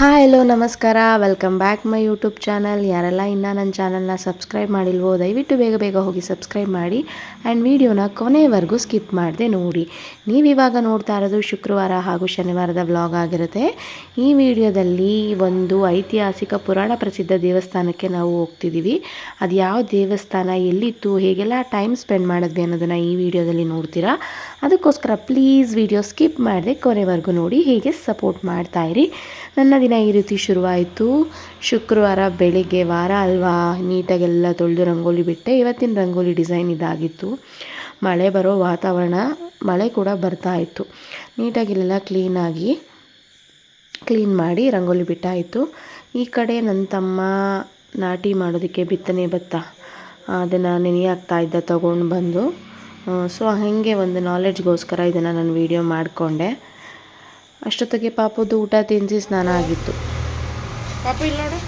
Hi hello ನಮಸ್ಕಾರ. Welcome back my YouTube channel ಯಾರೆಲ್ಲ ಇನ್ನೂ ನನ್ನ ಚಾನಲ್ನ ಸಬ್ಸ್ಕ್ರೈಬ್ ಮಾಡಿಲ್ವೋ, ದಯವಿಟ್ಟು ಬೇಗ ಬೇಗ ಹೋಗಿ ಸಬ್ಸ್ಕ್ರೈಬ್ ಮಾಡಿ ಆ್ಯಂಡ್ ವಿಡಿಯೋನ ಕೊನೆವರೆಗೂ ಸ್ಕಿಪ್ ಮಾಡದೆ ನೋಡಿ. ನೀವಿವಾಗ ನೋಡ್ತಾ ಇರೋದು ಶುಕ್ರವಾರ ಹಾಗೂ ಶನಿವಾರದ ವ್ಲಾಗ್ ಆಗಿರುತ್ತೆ. ಈ ವಿಡಿಯೋದಲ್ಲಿ ಒಂದು ಐತಿಹಾಸಿಕ ಪುರಾಣ ಪ್ರಸಿದ್ಧ ದೇವಸ್ಥಾನಕ್ಕೆ ನಾವು ಹೋಗ್ತಿದ್ದೀವಿ ಅದು ಯಾವ ದೇವಸ್ಥಾನ, ಎಲ್ಲಿತ್ತು, ಹೇಗೆಲ್ಲ ಟೈಮ್ ಸ್ಪೆಂಡ್ ಮಾಡಿದ್ವಿ ಅನ್ನೋದನ್ನು ಈ ವಿಡಿಯೋದಲ್ಲಿ ನೋಡ್ತೀರಾ? ಅದಕ್ಕೋಸ್ಕರ ಪ್ಲೀಸ್ ವಿಡಿಯೋ ಸ್ಕಿಪ್ ಮಾಡಿದೆ ಕೊನೆವರೆಗೂ ನೋಡಿ ಹೀಗೆ ಸಪೋರ್ಟ್ ಮಾಡ್ತಾ ಇರಿ. ನನ್ನ ದಿನ ಈ ರೀತಿ ಶುರುವಾಯಿತು. ಶುಕ್ರವಾರ ಬೆಳಿಗ್ಗೆ ವಾರ ಅಲ್ವಾ? ನೀಟಾಗೆಲ್ಲ ತೊಳೆದು ರಂಗೋಲಿ ಬಿಟ್ಟೆ. ಇವತ್ತಿನ ರಂಗೋಲಿ ಡಿಸೈನ್ ಇದಾಗಿತ್ತು. ಮಳೆ ಬರೋ ವಾತಾವರಣ, ಮಳೆ ಕೂಡ ಬರ್ತಾ ಇತ್ತು. ನೀಟಾಗಿ ಇಲ್ಲೆಲ್ಲ ಕ್ಲೀನಾಗಿ ಕ್ಲೀನ್ ಮಾಡಿ ರಂಗೋಲಿ ಬಿಟ್ಟಾಯಿತು. ಈ ಕಡೆ ನನ್ನ ತಮ್ಮ ನಾಟಿ ಮಾಡೋದಕ್ಕೆ ಬಿತ್ತನೆ ಭತ್ತ. ಅದನ್ನು ನೆನೆಯಾಗ್ತಾ ಇದ್ದ, ತೊಗೊಂಡು ಬಂದು ಸೊ ಹಾಗೆ ಒಂದು ನಾಲೆಡ್ಜ್ಗೋಸ್ಕರ ಇದನ್ನು ನಾನು ವೀಡಿಯೋ ಮಾಡಿಕೊಂಡೆ. ಅಷ್ಟೊತ್ತಿಗೆ ಪಾಪದ್ದು ಊಟ ತಿನ್ನಿಸಿ ಸ್ನಾನ ಆಗಿತ್ತು. ಪಾಪ ಇಲ್ಲ ನೋಡು.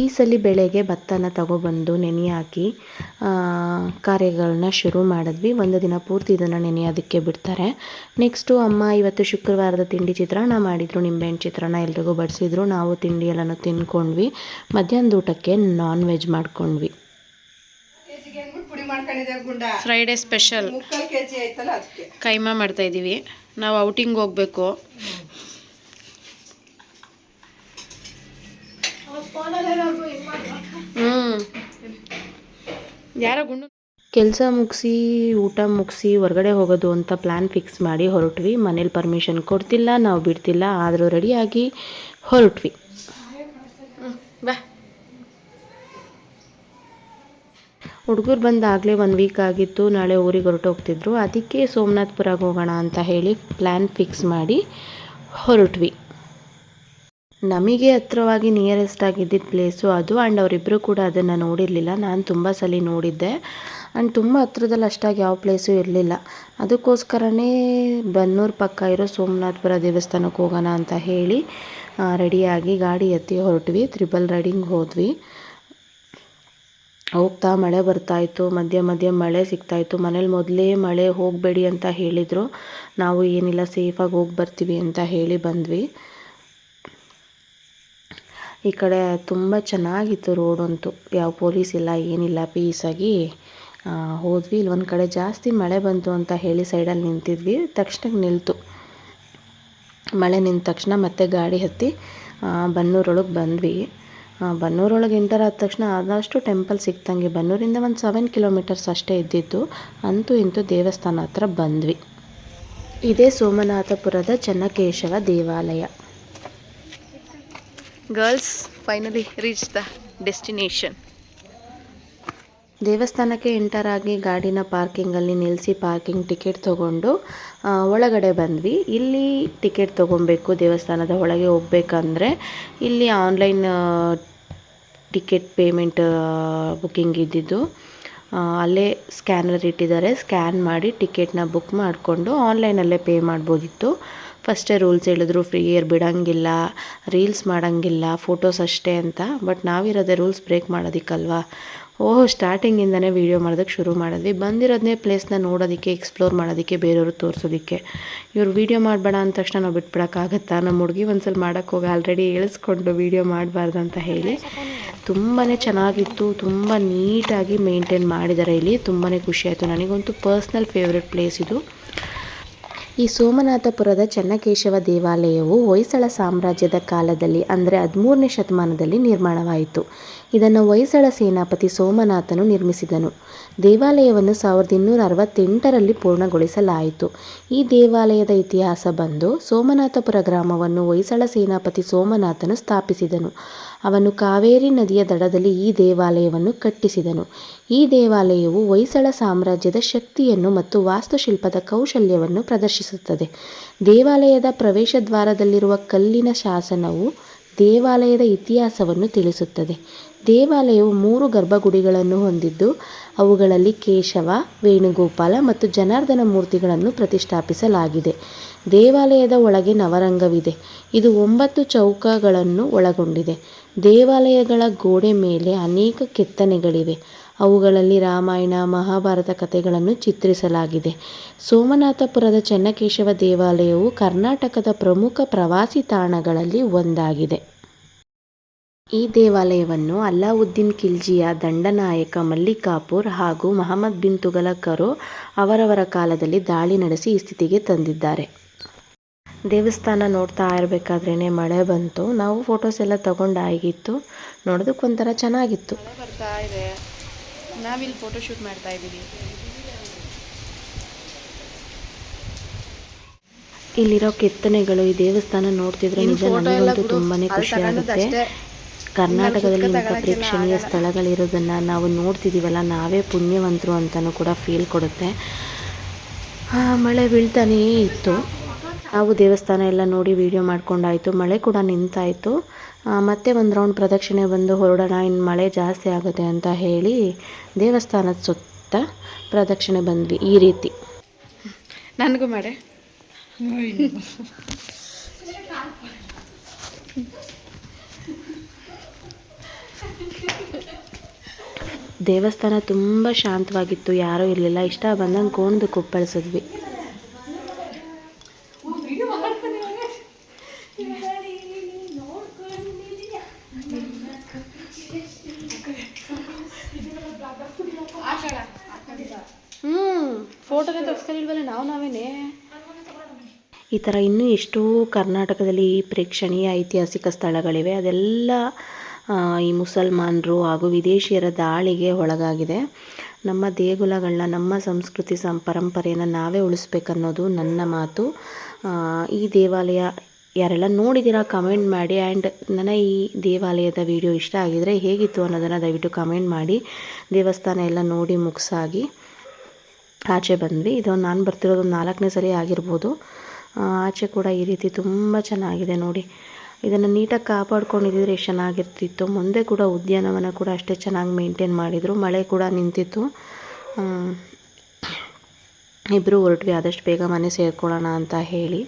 ಈ ಸಲ ಬೆಳೆಗೆ ಭತ್ತನ ತಗೊಬಂದು ನೆನೆ ಹಾಕಿ ಕಾರ್ಯಗಳನ್ನ ಶುರು ಮಾಡಿದ್ವಿ. ಒಂದು ದಿನ ಪೂರ್ತಿ ಇದನ್ನು ನೆನೆಯೋದಕ್ಕೆ ಬಿಡ್ತಾರೆ. ನೆಕ್ಸ್ಟು ಅಮ್ಮ ಇವತ್ತು ಶುಕ್ರವಾರದ ತಿಂಡಿ ಚಿತ್ರಾನ್ನ ಮಾಡಿದರು. ನಿಂಬೆಹಣ್ಣು ಚಿತ್ರಾನ್ನ ಎಲ್ರಿಗೂ ಬಡಿಸಿದ್ರು. ನಾವು ತಿಂಡಿ ಎಲ್ಲನೂ ತಿನ್ಕೊಂಡ್ವಿ. ಮಧ್ಯಾಹ್ನದ ಊಟಕ್ಕೆ ನಾನ್ ವೆಜ್ ಮಾಡ್ಕೊಂಡ್ವಿ ಫ್ರೈಡೇ ಸ್ಪೆಷಲ್ ಕೈಮಾ ಮಾಡ್ತಾ ಇದ್ದೀವಿ ನಾವು ಔಟಿಂಗ್ ಹೋಗಬೇಕು. ಯಾರೋ ಗುಂಡು ಕೆಲಸ ಮುಗಿಸಿ ಊಟ ಮುಗಿಸಿ ಹೊರಗಡೆ ಹೋಗೋದು ಅಂತ ಪ್ಲ್ಯಾನ್ ಫಿಕ್ಸ್ ಮಾಡಿ ಹೊರಟ್ವಿ. ಮನೇಲಿ ಪರ್ಮಿಷನ್ ಕೊಡ್ತಿಲ್ಲ ನಾವು ಬಿಡ್ತಿಲ್ಲ ಆದರೂ ರೆಡಿಯಾಗಿ ಹೊರಟ್ವಿ. ಬಾ. ಹುಡುಗರು ಬಂದಾಗಲೇ ಒಂದು ವೀಕ್ ಆಗಿತ್ತು ನಾಳೆ ಊರಿಗೆ ಹೊರಟು ಹೋಗ್ತಿದ್ರು. ಅದಕ್ಕೆ ಸೋಮನಾಥ್ಪುರಗೆ ಹೋಗೋಣ ಅಂತ ಹೇಳಿ ಪ್ಲ್ಯಾನ್ ಫಿಕ್ಸ್ ಮಾಡಿ ಹೊರಟ್ವಿ. ನಮಗೆ ಹತ್ರವಾಗಿ ನಿಯರೆಸ್ಟ್ ಆಗಿದ್ದಿದ್ದ ಪ್ಲೇಸು ಅದು. ಆ್ಯಂಡ್ ಅವರಿಬ್ಬರು ಕೂಡ ಅದನ್ನು ನೋಡಿರಲಿಲ್ಲ. ನಾನು ತುಂಬ ಸಲ ನೋಡಿದ್ದೆ. ಆ್ಯಂಡ್ ತುಂಬ ಹತ್ರದಲ್ಲಿ ಅಷ್ಟಾಗಿ ಯಾವ ಪ್ಲೇಸು ಇರಲಿಲ್ಲ. ಅದಕ್ಕೋಸ್ಕರನೇ ಬನ್ನೂರು ಪಕ್ಕ ಇರೋ ಸೋಮನಾಥಪುರ ದೇವಸ್ಥಾನಕ್ಕೆ ಹೋಗೋಣ ಅಂತ ಹೇಳಿ ರೆಡಿಯಾಗಿ ಗಾಡಿ ಎತ್ತಿ ಹೊರಟ್ವಿ. ತ್ರಿಬಲ್ ರೈಡಿಂಗ್ ಹೋದ್ವಿ. ಹೋಗ್ತಾ ಮಳೆ ಬರ್ತಾಯಿತ್ತು ಮಧ್ಯ ಮಧ್ಯ ಮಳೆ ಸಿಗ್ತಾಯಿತ್ತು ಮನೇಲಿ ಮೊದಲೇ ಮಳೆ ಹೋಗಬೇಡಿ ಅಂತ ಹೇಳಿದರು. ನಾವು ಏನಿಲ್ಲ ಸೇಫಾಗಿ ಹೋಗಿ ಬರ್ತೀವಿ ಅಂತ ಹೇಳಿ ಬಂದ್ವಿ. ಈ ಕಡೆ ತುಂಬ ಚೆನ್ನಾಗಿತ್ತು ರೋಡಂತೂ ಯಾವ ಪೊಲೀಸ್ ಇಲ್ಲ, ಏನಿಲ್ಲ ಪೀಸಾಗಿ ಹೋದ್ವಿ. ಇಲ್ಲಿ ಒಂದು ಕಡೆ ಜಾಸ್ತಿ ಮಳೆ ಬಂತು ಅಂತ ಹೇಳಿ ಸೈಡಲ್ಲಿ ನಿಂತಿದ್ವಿ. ತಕ್ಷಣಕ್ಕೆ ನಿಲ್ತು. ಮಳೆ ನಿಂತ ತಕ್ಷಣ ಮತ್ತೆ ಗಾಡಿ ಹತ್ತಿ ಬನ್ನೂರೊಳಗೆ ಬಂದ್ವಿ. ಬನ್ನೂರೊಳಗೆ ಎಂಟರ್ ಆದ ತಕ್ಷಣ ಆದಷ್ಟು ಟೆಂಪಲ್ ಸಿಕ್ತಂಗೆ. ಬನ್ನೂರಿಂದ ಒಂದು ಸೆವೆನ್ ಕಿಲೋಮೀಟರ್ಸ್ ಅಷ್ಟೇ ಇದ್ದಿತ್ತು ಅಂತೂ ಇಂತೂ ದೇವಸ್ಥಾನ ಹತ್ರ ಬಂದ್ವಿ. ಇದೇ ಸೋಮನಾಥಪುರದ ಚೆನ್ನಕೇಶವ ದೇವಾಲಯ. Girls finally reach the destination ದೇವಸ್ಥಾನಕ್ಕೆ ಎಂಟರ್ ಆಗಿ ಗಾಡಿನ ಪಾರ್ಕಿಂಗಲ್ಲಿ ನಿಲ್ಲಿಸಿ ಪಾರ್ಕಿಂಗ್ ಟಿಕೆಟ್ ತೊಗೊಂಡು ಒಳಗಡೆ ಬಂದ್ವಿ. ಇಲ್ಲಿ ಟಿಕೆಟ್ ತೊಗೊಬೇಕು, ದೇವಸ್ಥಾನದ ಒಳಗೆ ಹೋಗ್ಬೇಕಂದ್ರೆ ಇಲ್ಲಿ ಆನ್ಲೈನ್ ಟಿಕೆಟ್ ಪೇಮೆಂಟ್ ಬುಕ್ಕಿಂಗ್ ಇದ್ದಿದ್ದು ಅಲ್ಲೇ ಸ್ಕ್ಯಾನರ್ ಇಟ್ಟಿದ್ದಾರೆ. ಸ್ಕ್ಯಾನ್ ಮಾಡಿ ಟಿಕೆಟ್ನ ಬುಕ್ ಮಾಡಿಕೊಂಡು ಆನ್ಲೈನಲ್ಲೇ ಪೇ ಮಾಡ್ಬೋದಿತ್ತು. ಫಸ್ಟೇ ರೂಲ್ಸ್ ಹೇಳಿದ್ರು, ಫ್ರೀ ಏರ್ ಬಿಡೋಂಗಿಲ್ಲ, ರೀಲ್ಸ್ ಮಾಡೋಂಗಿಲ್ಲ, ಫೋಟೋಸ್ ಅಷ್ಟೇ ಅಂತ. ಬಟ್ ನಾವಿರೋದೇ ರೂಲ್ಸ್ ಬ್ರೇಕ್ ಮಾಡೋದಕ್ಕಲ್ವಾ? ಓಹ್, ಸ್ಟಾರ್ಟಿಂಗಿಂದನೇ ವೀಡಿಯೋ ಮಾಡೋದಕ್ಕೆ ಶುರು ಮಾಡಿದ್ವಿ. ಬಂದಿರೋದನ್ನೇ ಪ್ಲೇಸ್ನ ನೋಡೋದಕ್ಕೆ, ಎಕ್ಸ್ಪ್ಲೋರ್ ಮಾಡೋದಕ್ಕೆ, ಬೇರೆಯವರು ತೋರಿಸೋದಕ್ಕೆ. ಇವ್ರು ವೀಡಿಯೋ ಮಾಡಬೇಡ ಅಂದ ತಕ್ಷಣ ನಾವು ಬಿಟ್ಬಿಡೋಕ್ಕಾಗತ್ತಾ? ನಮ್ಮ ಹುಡುಗಿ ಒಂದ್ಸಲ ಮಾಡೋಕ್ಕೆ ಹೋಗಿ, ಆಲ್ರೆಡಿ ಹೇಳಿಸ್ಕೊಂಡು ವೀಡಿಯೋ ಮಾಡಬಾರ್ದು ಅಂತ ಹೇಳಿ. ತುಂಬಾ ಚೆನ್ನಾಗಿತ್ತು, ತುಂಬ ನೀಟಾಗಿ ಮೇಂಟೈನ್ ಮಾಡಿದ್ದಾರೆ ಇಲ್ಲಿ. ತುಂಬಾ ಖುಷಿಯಾಯಿತು ನನಗಂತೂ ಪರ್ಸ್ನಲ್ ಫೇವ್ರೆಟ್ ಪ್ಲೇಸ್ ಇದು. ಈ ಸೋಮನಾಥಪುರದ ಚೆನ್ನಕೇಶವ ದೇವಾಲಯವು ಹೊಯ್ಸಳ ಸಾಮ್ರಾಜ್ಯದ ಕಾಲದಲ್ಲಿ, ಅಂದರೆ ಹದಿಮೂರನೇ ಶತಮಾನದಲ್ಲಿ ನಿರ್ಮಾಣವಾಯಿತು. ಇದನ್ನು ಹೊಯ್ಸಳ ಸೇನಾಪತಿ ಸೋಮನಾಥನು ನಿರ್ಮಿಸಿದನು. ದೇವಾಲಯವನ್ನು ಸಾವಿರದ ಇನ್ನೂರ ಅರವತ್ತೆಂಟರಲ್ಲಿ ಪೂರ್ಣಗೊಳಿಸಲಾಯಿತು. ಈ ದೇವಾಲಯದ ಇತಿಹಾಸ ಬಂದು ಸೋಮನಾಥಪುರ ಗ್ರಾಮವನ್ನು ಹೊಯ್ಸಳ ಸೇನಾಪತಿ ಸೋಮನಾಥನು ಸ್ಥಾಪಿಸಿದನು. ಅವನು ಕಾವೇರಿ ನದಿಯ ದಡದಲ್ಲಿ ಈ ದೇವಾಲಯವನ್ನು ಕಟ್ಟಿಸಿದನು. ಈ ದೇವಾಲಯವು ಹೊಯ್ಸಳ ಸಾಮ್ರಾಜ್ಯದ ಶಕ್ತಿಯನ್ನು ಮತ್ತು ವಾಸ್ತುಶಿಲ್ಪದ ಕೌಶಲ್ಯವನ್ನು ಪ್ರದರ್ಶಿಸುತ್ತದೆ. ದೇವಾಲಯದ ಪ್ರವೇಶ ದ್ವಾರದಲ್ಲಿರುವ ಕಲ್ಲಿನ ಶಾಸನವು ದೇವಾಲಯದ ಇತಿಹಾಸವನ್ನು ತಿಳಿಸುತ್ತದೆ. ದೇವಾಲಯವು ಮೂರು ಗರ್ಭಗುಡಿಗಳನ್ನು ಹೊಂದಿದ್ದು, ಅವುಗಳಲ್ಲಿ ಕೇಶವ, ವೇಣುಗೋಪಾಲ ಮತ್ತು ಜನಾರ್ದನ ಮೂರ್ತಿಗಳನ್ನು ಪ್ರತಿಷ್ಠಾಪಿಸಲಾಗಿದೆ. ದೇವಾಲಯದ ಒಳಗೆ ನವರಂಗವಿದೆ. ಇದು ಒಂಬತ್ತು ಚೌಕಗಳನ್ನು ಒಳಗೊಂಡಿದೆ. ದೇವಾಲಯಗಳ ಗೋಡೆ ಮೇಲೆ ಅನೇಕ ಕೆತ್ತನೆಗಳಿವೆ. ಅವುಗಳಲ್ಲಿ ರಾಮಾಯಣ, ಮಹಾಭಾರತ ಕಥೆಗಳನ್ನು ಚಿತ್ರಿಸಲಾಗಿದೆ. ಸೋಮನಾಥಪುರದ ಚೆನ್ನಕೇಶವ ದೇವಾಲಯವು ಕರ್ನಾಟಕದ ಪ್ರಮುಖ ಪ್ರವಾಸಿ ತಾಣಗಳಲ್ಲಿ ಒಂದಾಗಿದೆ. ಈ ದೇವಾಲಯವನ್ನು ಅಲ್ಲಾವುದ್ದೀನ್ ಖಿಲ್ಜಿಯ ದಂಡನಾಯಕ ಮಲ್ಲಿಕಾಪುರ್ ಹಾಗೂ ಮಹಮ್ಮದ್ ಬಿನ್ ತುಘಲಕರು ಅವರವರ ಕಾಲದಲ್ಲಿ ದಾಳಿ ನಡೆಸಿ ಈ ಸ್ಥಿತಿಗೆ ತಂದಿದ್ದಾರೆ. ದೇವಸ್ಥಾನ ನೋಡ್ತಾ ಇರಬೇಕಾದ್ರೇ ಮಳೆ ಬಂತು. ನಾವು ಫೋಟೋಸ್ ಎಲ್ಲ ತಗೊಂಡಾಗಿತ್ತು ನೋಡೋದಕ್ಕೆ ಒಂಥರ ಚೆನ್ನಾಗಿತ್ತು. ಮಳೆ ಬರ್ತಾ ಇದೆ. ನಾವಿಲ್ಲಿ ಫೋಟೋ ಶೂಟ್ ಮಾಡ್ತಾ ಇದ್ದೀವಿ. ಇಲ್ಲಿರೋ ಕೆತ್ತನೆಗಳು ಈ ದೇವಸ್ಥಾನ ನೋಡ್ತಿದ್ರೆ ನಿಜ ನನಗಂತೂ ತುಂಬಾನೇ ಖುಷಿ ಆಗುತ್ತೆ. ಕರ್ನಾಟಕದಲ್ಲಿ ಇಂಥ ಪ್ರೇಕ್ಷಣೀಯ ಸ್ಥಳಗಳಿರೋದನ್ನ ನಾವು ನೋಡ್ತಿದ್ದೀವಲ್ಲ ನಾವೇ ಪುಣ್ಯವಂತರು ಅಂತಲೂ ಕೂಡ ಫೀಲ್ ಕೊಡುತ್ತೆ. ಆ, ಮಳೆ ಬೀಳ್ತಾನೇ ಇತ್ತು. ನಾವು ದೇವಸ್ಥಾನ ಎಲ್ಲ ನೋಡಿ ವೀಡಿಯೋ ಮಾಡ್ಕೊಂಡಾಯಿತು. ಮಳೆ ಕೂಡ ನಿಂತಾಯಿತು. ಮತ್ತೆ ಒಂದು ರೌಂಡ್ ಪ್ರದಕ್ಷಿಣೆ ಬಂದು ಹೊರಡೋಣ ಇನ್ನು ಮಳೆ ಜಾಸ್ತಿ ಆಗುತ್ತೆ ಅಂತ ಹೇಳಿ ದೇವಸ್ಥಾನದ ಸುತ್ತ ಪ್ರದಕ್ಷಿಣೆ ಬಂದ್ವಿ ಈ ರೀತಿ. ನನಗೂ ಮಳೆ ದೇವಸ್ಥಾನ ತುಂಬ ಶಾಂತವಾಗಿತ್ತು ಯಾರೂ ಇರಲಿಲ್ಲ. ಇಷ್ಟ ಬಂದಂಗೆ ಕೋಣ್ದು ಕುಪ್ಪಳಿಸಿದ್ವಿ ಹ್ಞೂ ಫೋಟೋನೇ ತೆಗ್ಸ್ಕೊಂಡಿಲ್ವಲ್ಲ ನಾವು ನಾವೇನೇ ಈ ಥರ ಇನ್ನೂ ಎಷ್ಟೋ ಕರ್ನಾಟಕದಲ್ಲಿ ಪ್ರೇಕ್ಷಣೀಯ ಐತಿಹಾಸಿಕ ಸ್ಥಳಗಳಿವೆ. ಅದೆಲ್ಲ ಈ ಮುಸಲ್ಮಾನರು ಹಾಗೂ ವಿದೇಶಿಯರ ದಾಳಿಗೆ ಒಳಗಾಗಿದೆ. ನಮ್ಮ ದೇಗುಲಗಳನ್ನ, ನಮ್ಮ ಸಂಸ್ಕೃತಿ ಸಂ ಪರಂಪರೆಯನ್ನು ನಾವೇ ಉಳಿಸ್ಬೇಕನ್ನೋದು ನನ್ನ ಮಾತು. ಈ ದೇವಾಲಯ ಯಾರೆಲ್ಲ ನೋಡಿದ್ದೀರಾ, ಕಮೆಂಟ್ ಮಾಡಿ. ಆ್ಯಂಡ್ ನನ್ನ ಈ ದೇವಾಲಯದ ವಿಡಿಯೋ ಇಷ್ಟ ಆಗಿದರೆ ಹೇಗಿತ್ತು ಅನ್ನೋದನ್ನು ದಯವಿಟ್ಟು ಕಮೆಂಟ್ ಮಾಡಿ. ದೇವಸ್ಥಾನ ಎಲ್ಲ ನೋಡಿ ಮುಗಿಸಾಗಿ ಆಚೆ ಬಂದ್ವಿ. ಇದು ನಾನು ಬರ್ತಿರೋದು ನಾಲ್ಕನೇ ಸರಿ ಆಗಿರ್ಬೋದು. ಆಚೆ ಕೂಡ ಈ ರೀತಿ ತುಂಬ ಚೆನ್ನಾಗಿದೆ ನೋಡಿ. ಇದನ್ನು ನೀಟಾಗಿ ಕಾಪಾಡ್ಕೊಂಡಿದ್ದಿದ್ರೆ ಎಷ್ಟು ಚೆನ್ನಾಗಿರ್ತಿತ್ತು. ಮುಂದೆ ಕೂಡ ಉದ್ಯಾನವನ ಕೂಡ ಅಷ್ಟೇ ಚೆನ್ನಾಗಿ ಮೇಂಟೈನ್ ಮಾಡಿದರು. ಮಳೆ ಕೂಡ ನಿಂತಿತ್ತು. ಇಬ್ಬರು ಹೊರಟ್ವಿ, ಆದಷ್ಟು ಬೇಗ ಮನೆ ಸೇರ್ಕೊಳ್ಳೋಣ ಅಂತ ಹೇಳಿ.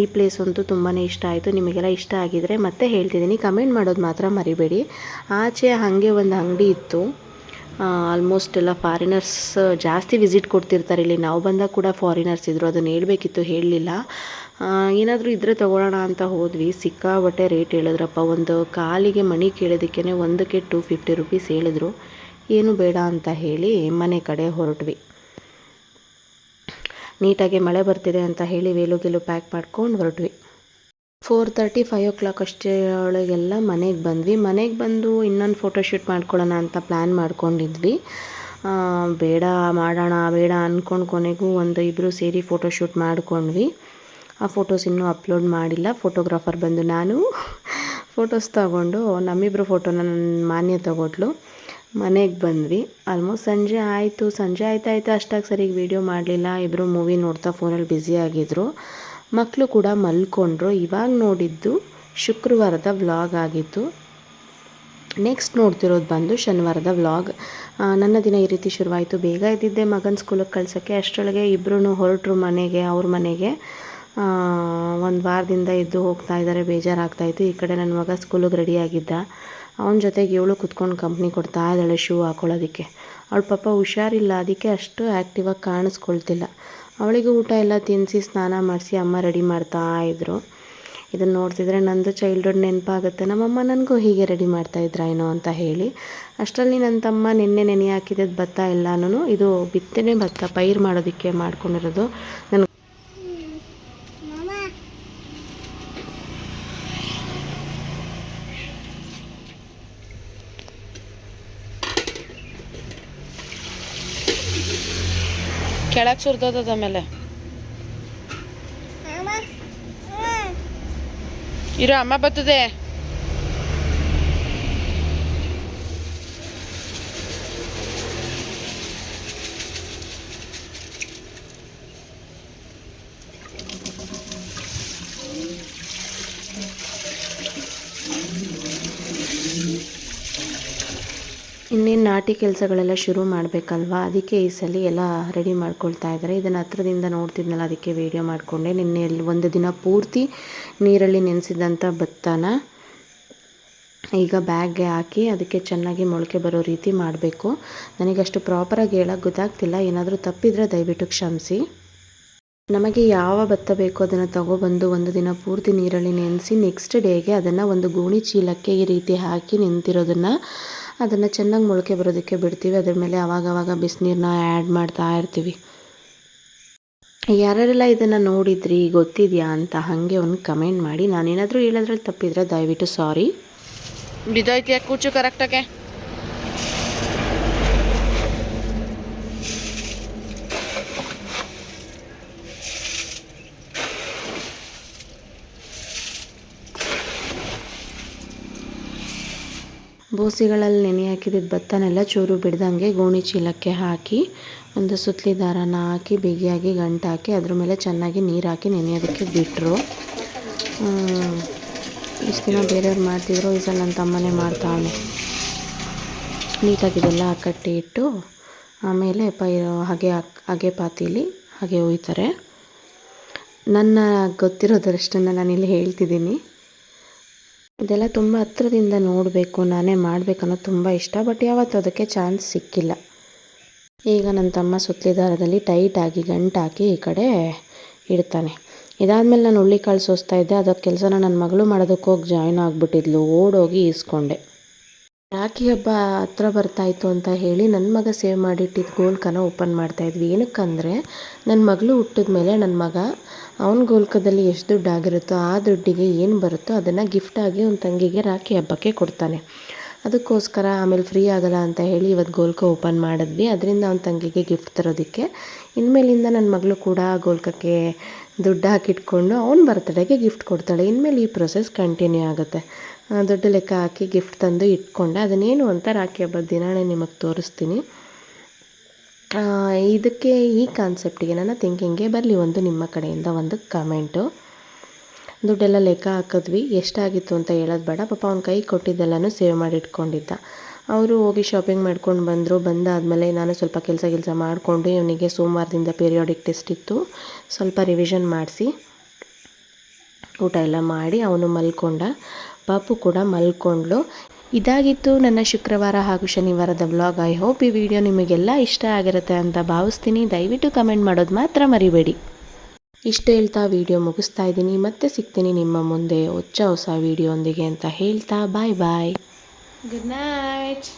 ಈ ಪ್ಲೇಸ್ ಅಂತೂ ತುಂಬಾ ಇಷ್ಟ ಆಯಿತು. ನಿಮಗೆಲ್ಲ ಇಷ್ಟ ಆಗಿದರೆ ಮತ್ತೆ ಹೇಳ್ತಿದ್ದೀನಿ. ಕಮೆಂಟ್ ಮಾಡೋದು ಮಾತ್ರ ಮರಿಬೇಡಿ. ಆಚೆ ಹಾಗೆ ಒಂದು ಅಂಗಡಿ ಇತ್ತು. ಆಲ್ಮೋಸ್ಟ್ ಎಲ್ಲ ಫಾರಿನರ್ಸ್ ಜಾಸ್ತಿ ವಿಸಿಟ್ ಕೊಡ್ತಿರ್ತಾರೆ ಇಲ್ಲಿ. ನಾವು ಬಂದಾಗ ಕೂಡ ಫಾರಿನರ್ಸ್ ಇದ್ದರು ಅದನ್ನು ಹೇಳಬೇಕಿತ್ತು, ಹೇಳಲಿಲ್ಲ. ಏನಾದರೂ ಇದ್ದರೆ ತೊಗೊಳ್ಳೋಣ ಅಂತ ಹೋದ್ವಿ. ಸಿಕ್ಕಾಬಟ್ಟೆ ರೇಟ್ ಹೇಳಿದ್ರಪ್ಪ. ಒಂದು ಕಾಲಿಗೆ ಮಣಿ ಕೇಳೋದಕ್ಕೇ ಒಂದಕ್ಕೆ ಟೂ ಫಿಫ್ಟಿ ರುಪೀಸ್ ಹೇಳಿದ್ರು. ಏನು ಬೇಡ ಅಂತ ಹೇಳಿ ಮನೆ ಕಡೆ ಹೊರಟ್ವಿ. ನೀಟಾಗಿ ಮಳೆ ಬರ್ತಿದೆ ಅಂತ ಹೇಳಿ, ವೇಲು ಗೆಲು ಪ್ಯಾಕ್ ಮಾಡ್ಕೊಂಡು ಹೊರಟ್ವಿ. Four thirty, five o'clock ಅಷ್ಟೇ ಒಳಗೆಲ್ಲ ಮನೆಗೆ ಬಂದ್ವಿ. ಮನೆಗೆ ಬಂದು ಇನ್ನೊಂದು ಫೋಟೋ ಶೂಟ್ ಮಾಡ್ಕೊಳ್ಳೋಣ ಅಂತ ಪ್ಲ್ಯಾನ್ ಮಾಡ್ಕೊಂಡಿದ್ವಿ. ಬೇಡ, ಮಾಡೋಣ, ಬೇಡ ಅಂದ್ಕೊಂಡು ಕೊನೆಗೂ ಒಂದು ಇಬ್ಬರು ಸೇರಿ ಫೋಟೋ ಶೂಟ್ ಮಾಡ್ಕೊಂಡ್ವಿ. ಆ ಫೋಟೋಸ್ ಇನ್ನೂ ಅಪ್ಲೋಡ್ ಮಾಡಿಲ್ಲ. ಫೋಟೋಗ್ರಾಫರ್ ಬಂದು ನಾನು ಫೋಟೋಸ್ ತಗೊಂಡು ನಮ್ಮಿಬ್ಬರು ಫೋಟೋನ ನನ್ನ ಮಾನ್ಯ ತಗೊಟ್ಲು. ಮನೆಗೆ ಬಂದ್ವಿ. ಆಲ್ಮೋಸ್ಟ್ ಸಂಜೆ ಆಯಿತು. ಸಂಜೆ ಆಯ್ತು ಆಯ್ತಾ ಅಷ್ಟಾಗಿ ಸರಿಗೆ ವೀಡಿಯೋ ಮಾಡಲಿಲ್ಲ. ಇಬ್ಬರು ಮೂವಿ ನೋಡ್ತಾ ಫೋನಲ್ಲಿ ಬ್ಯುಸಿ ಆಗಿದ್ರು. ಮಕ್ಕಳು ಕೂಡ ಮಲ್ಕೊಂಡ್ರು. ಇವಾಗ ನೋಡಿದ್ದು ಶುಕ್ರವಾರದ ವ್ಲಾಗ್ ಆಗಿತ್ತು. ನೆಕ್ಸ್ಟ್ ನೋಡ್ತಿರೋದು ಬಂದು ಶನಿವಾರದ ವ್ಲಾಗ್. ನನ್ನ ದಿನ ಈ ರೀತಿ ಶುರುವಾಯಿತು. ಬೇಗ ಇದ್ದಿದ್ದೆ ಮಗನ ಸ್ಕೂಲಿಗೆ ಕಳ್ಸೋಕ್ಕೆ. ಅಷ್ಟರೊಳಗೆ ಇಬ್ಬರೂ ಹೊರಟರು ಮನೆಗೆ, ಅವ್ರ ಮನೆಗೆ. ಒಂದು ವಾರದಿಂದ ಎದ್ದು ಹೋಗ್ತಾ ಇದ್ದಾರೆ. ಬೇಜಾರಾಗ್ತಾಯಿತ್ತು. ಈ ಕಡೆ ನನ್ನ ಮಗ ಸ್ಕೂಲಿಗೆ ರೆಡಿಯಾಗಿದ್ದ ಅವನ ಜೊತೆಗೆ ಇವಳು ಕುತ್ಕೊಂಡು ಕಂಪ್ನಿ ಕೊಡ್ತಾ ಇದ್ದಾಳೆ ಶೂ ಹಾಕೊಳ್ಳೋದಕ್ಕೆ. ಅವಳ ಪಾಪ ಹುಷಾರಿಲ್ಲ. ಅದಕ್ಕೆ ಅಷ್ಟು ಆ್ಯಕ್ಟಿವಾಗಿ ಕಾಣಿಸ್ಕೊಳ್ತಿಲ್ಲ. ಅವಳಿಗೆ ಊಟ ಎಲ್ಲ ತಿನ್ನಿಸಿ ಸ್ನಾನ ಮಾಡಿಸಿ ಅಮ್ಮ ರೆಡಿ ಮಾಡ್ತಾ ಇದ್ದರು ಇದನ್ನು ನೋಡ್ತಿದ್ರೆ ನಂದು ಚೈಲ್ಡ್ಹುಡ್ ನೆನಪಾಗುತ್ತೆ. ನಮ್ಮಮ್ಮ ನನಗೂ ಹೀಗೆ ರೆಡಿ ಮಾಡ್ತಾ ಇದ್ರ ಏನೋ ಅಂತ ಹೇಳಿ. ಅಷ್ಟರಲ್ಲಿ ನನ್ನ ತಮ್ಮ ನಿನ್ನೆ ನೆನೆ ಹಾಕಿದ್ದು ಭತ್ತ ಎಲ್ಲಾನು ಇದು ಬಿತ್ತನೆ ಭತ್ತ, ಪೈರು ಮಾಡೋದಕ್ಕೆ ಮಾಡ್ಕೊಂಡಿರೋದು. ನನಗೆ ಕೆಳಗೆ ಸುರಿದೋದ ಆಮೇಲೆ ಇರೋ ಅಮ್ಮ ಬರ್ತದೆ. ಇನ್ನೇನು ನಾಟಿ ಕೆಲಸಗಳೆಲ್ಲ ಶುರು ಮಾಡಬೇಕಲ್ವಾ? ಅದಕ್ಕೆ ಈ ಸಲ ಎಲ್ಲ ರೆಡಿ ಮಾಡ್ಕೊಳ್ತಾ ಇದ್ದಾರೆ ಇದನ್ನು ಹತ್ರದಿಂದ ನೋಡ್ತಿದ್ನಲ್ಲ, ಅದಕ್ಕೆ ವೀಡಿಯೋ ಮಾಡಿಕೊಂಡೆ. ನಿನ್ನೆ ಒಂದು ದಿನ ಪೂರ್ತಿ ನೀರಲ್ಲಿ ನೆನೆಸಿದಂಥ ಭತ್ತನ ಈಗ ಬ್ಯಾಗ್ಗೆ ಹಾಕಿ ಅದಕ್ಕೆ ಚೆನ್ನಾಗಿ ಮೊಳಕೆ ಬರೋ ರೀತಿ ಮಾಡಬೇಕು. ನನಗಷ್ಟು ಪ್ರಾಪರಾಗಿ ಹೇಳೋಕ್ಕೆ ಗೊತ್ತಾಗ್ತಿಲ್ಲ. ಏನಾದರೂ ತಪ್ಪಿದರೆ ದಯವಿಟ್ಟು ಕ್ಷಮಿಸಿ. ನಮಗೆ ಯಾವ ಭತ್ತ ಬೇಕೋ ಅದನ್ನು ತಗೊಬಂದು ಒಂದು ದಿನ ಪೂರ್ತಿ ನೀರಲ್ಲಿ ನೆನೆಸಿ ನೆಕ್ಸ್ಟ್ ಡೇಗೆ ಅದನ್ನು ಒಂದು ಗೋಣಿ ಚೀಲಕ್ಕೆ ಈ ರೀತಿ ಹಾಕಿ ನಿಂತಿರೋದನ್ನು ಅದನ್ನು ಚೆನ್ನಾಗಿ ಮೊಳಕೆ ಬರೋದಕ್ಕೆ ಬಿಡ್ತೀವಿ. ಅದ್ರ ಮೇಲೆ ಆವಾಗವಾಗ ಬಿಸಿನೀರನ್ನ ಆ್ಯಡ್ ಮಾಡ್ತಾ ಇರ್ತೀವಿ. ಯಾರ್ಯಾರೆಲ್ಲ ಇದನ್ನು ನೋಡಿದ್ರಿ, ಗೊತ್ತಿದೆಯಾ ಅಂತ ಹಾಗೆ ಒಂದು ಕಮೆಂಟ್ ಮಾಡಿ. ನಾನೇನಾದರೂ ಹೇಳೋದ್ರಲ್ಲಿ ತಪ್ಪಿದ್ರೆ ದಯವಿಟ್ಟು ಸಾರಿ ಬಿದ್ದೋಯ್ತೀಯ? ಕೂಚು ಕರೆಕ್ಟಾಗೆ ಬೋಸಿಗಳಲ್ಲಿ ನೆನೆ ಹಾಕಿದ್ದ ಭತ್ತನೆಲ್ಲ ಚೂರು ಬಿಡ್ದಂಗೆ ಗೋಣಿ ಚೀಲಕ್ಕೆ ಹಾಕಿ, ಒಂದು ಸುತ್ತಲಿ ದಾರನ ಹಾಕಿ, ಬಿಗಿಯಾಗಿ ಗಂಟು ಹಾಕಿ, ಅದ್ರ ಮೇಲೆ ಚೆನ್ನಾಗಿ ನೀರು ಹಾಕಿ ನೆನೆಯೋದಕ್ಕೆ ಬಿಟ್ಟರು ಇಷ್ಟು ದಿನ ಬೇರೆಯವ್ರು ಮಾಡ್ತಿದ್ರು, ಈ ಸಲ ನನ್ನ ತಮ್ಮನೇ ಮಾಡ್ತಾವನೆ. ನೀಟಾಗಿ ಇದೆಲ್ಲ ಕಟ್ಟಿ ಇಟ್ಟು, ಆಮೇಲೆ ಪೈ, ಹಾಗೆ ಹಾಗೆ ಪಾತಿಲಿ ಹಾಗೆ ಒಯ್ತಾರೆ. ನನ್ನ ಗೊತ್ತಿರೋದರಷ್ಟನ್ನು ನಾನಿಲ್ಲಿ ಹೇಳ್ತಿದ್ದೀನಿ. ಇದೆಲ್ಲ ತುಂಬ ಹತ್ರದಿಂದ ನೋಡಬೇಕು, ನಾನೇ ಮಾಡಬೇಕನ್ನೋದು ತುಂಬ ಇಷ್ಟ, ಬಟ್ ಯಾವತ್ತು ಅದಕ್ಕೆ ಚಾನ್ಸ್ ಸಿಕ್ಕಿಲ್ಲ. ಈಗ ನನ್ನ ತಮ್ಮ ಸುತ್ತಿದಾರದಲ್ಲಿ ಟೈಟಾಗಿ ಗಂಟು ಹಾಕಿ ಈ ಕಡೆ ಇಡ್ತಾನೆ. ಇದಾದಮೇಲೆ ನಾನು ಹುಳ್ಳಿಕಾಳು ಸೋಸ್ತಾ ಇದ್ದೆ, ಅದಕ್ಕೆ ಕೆಲಸನ ನನ್ನ ಮಗಳು ಮಾಡೋದಕ್ಕೆ ಹೋಗಿ ಜಾಯ್ನ್ ಆಗಿಬಿಟ್ಟಿದ್ಲು, ಓಡೋಗಿ ಈಸ್ಕೊಂಡೆ. ರಾಖಿ ಹಬ್ಬ ಹತ್ರ ಬರ್ತಾಯಿತ್ತು ಅಂತ ಹೇಳಿ ನನ್ನ ಮಗ ಸೇವ್ ಮಾಡಿಟ್ಟಿದ್ದ ಗೋಲ್ಕನ ಓಪನ್ ಮಾಡ್ತಾಯಿದ್ವಿ. ಏನಕ್ಕಂದರೆ ನನ್ನ ಮಗಳು ಹುಟ್ಟಿದ ಮೇಲೆ ನನ್ನ ಮಗ ಅವನ ಗೋಲ್ಕದಲ್ಲಿ ಎಷ್ಟು ದುಡ್ಡು ಆಗಿರುತ್ತೋ ಆ ದುಡ್ಡಿಗೆ ಏನು ಬರುತ್ತೋ ಅದನ್ನು ಗಿಫ್ಟಾಗಿ ಅವನ ತಂಗಿಗೆ ರಾಖಿ ಹಬ್ಬಕ್ಕೆ ಕೊಡ್ತಾನೆ. ಅದಕ್ಕೋಸ್ಕರ ಆಮೇಲೆ ಫ್ರೀ ಆಗಲ್ಲ ಅಂತ ಹೇಳಿ ಇವತ್ತು ಗೋಲ್ಕ ಓಪನ್ ಮಾಡಿದ್ವಿ. ಅದರಿಂದ ಅವನ ತಂಗಿಗೆ ಗಿಫ್ಟ್ ತರೋದಕ್ಕೆ ಇನ್ಮೇಲಿಂದ ನನ್ನ ಮಗಳು ಕೂಡ ಗೋಲ್ಕಕ್ಕೆ ದುಡ್ಡು ಹಾಕಿಟ್ಕೊಂಡು ಅವ್ನ ಬರ್ತಡೇಗೆ ಗಿಫ್ಟ್ ಕೊಡ್ತಾಳೆ. ಇನ್ಮೇಲೆ ಈ ಪ್ರೊಸೆಸ್ ಕಂಟಿನ್ಯೂ ಆಗುತ್ತೆ. ದುಡ್ಡು ಲೆಕ್ಕ ಹಾಕಿ ಗಿಫ್ಟ್ ತಂದು ಇಟ್ಕೊಂಡೆ. ಅದನ್ನೇನು ಅಂತ ರಾಖಿ ಹಬ್ಬದ ದಿನಾನೇ ನಿಮಗೆ ತೋರಿಸ್ತೀನಿ. ಇದಕ್ಕೆ ಈ ಕಾನ್ಸೆಪ್ಟಿಗೆ ನನ್ನ ಥಿಂಕಿಂಗ್ಗೆ ಬರಲಿ ಒಂದು ನಿಮ್ಮ ಕಡೆಯಿಂದ ಒಂದು ಕಮೆಂಟು ದುಡ್ಡೆಲ್ಲ ಲೆಕ್ಕ ಹಾಕಿದ್ವಿ. ಎಷ್ಟಾಗಿತ್ತು ಅಂತ ಹೇಳೋದು ಬೇಡ. ಪಾಪ ಅವ್ನ ಕೈ ಕೊಟ್ಟಿದ್ದೆಲ್ಲನೂ ಸೇವ್ ಮಾಡಿ ಇಟ್ಕೊಂಡಿದ್ದ. ಅವರು ಹೋಗಿ ಶಾಪಿಂಗ್ ಮಾಡ್ಕೊಂಡು ಬಂದರು. ಬಂದಾದಮೇಲೆ ನಾನು ಸ್ವಲ್ಪ ಕೆಲಸ ಕೆಲಸ ಮಾಡಿಕೊಂಡು ಇವನಿಗೆ ಸೋಮವಾರದಿಂದ ಪೀರಿಯಾಡಿಕ್ ಟೆಸ್ಟ್ ಇತ್ತು. ಸ್ವಲ್ಪ ರಿವಿಷನ್ ಮಾಡಿಸಿ ಊಟ ಎಲ್ಲ ಮಾಡಿ ಅವನು ಮಲ್ಕೊಂಡ. ಪಾಪು ಕೂಡ ಮಲ್ಕೊಂಡ್ಳು ಇದಾಗಿತ್ತು ನನ್ನ ಶುಕ್ರವಾರ ಹಾಗೂ ಶನಿವಾರದ ವ್ಲಾಗ್. ಐ ಹೋಪ್ ಈ ವಿಡಿಯೋ ನಿಮಗೆಲ್ಲ ಇಷ್ಟ ಆಗಿರುತ್ತೆ ಅಂತ ಭಾವಿಸ್ತೀನಿ. ದಯವಿಟ್ಟು ಕಮೆಂಟ್ ಮಾಡೋದು ಮಾತ್ರ ಮರಿಬೇಡಿ. ಇಷ್ಟು ಹೇಳ್ತಾ ವಿಡಿಯೋ ಮುಗಿಸ್ತಾ ಇದ್ದೀನಿ. ಮತ್ತೆ ಸಿಗ್ತೀನಿ ನಿಮ್ಮ ಮುಂದೆ ಹೊಚ್ಚ ಹೊಸ ವಿಡಿಯೋ ಒಂದಿಗೆ ಅಂತ ಹೇಳ್ತಾ. ಬಾಯ್ ಬಾಯ್ ಗುಡ್ ನೈಟ್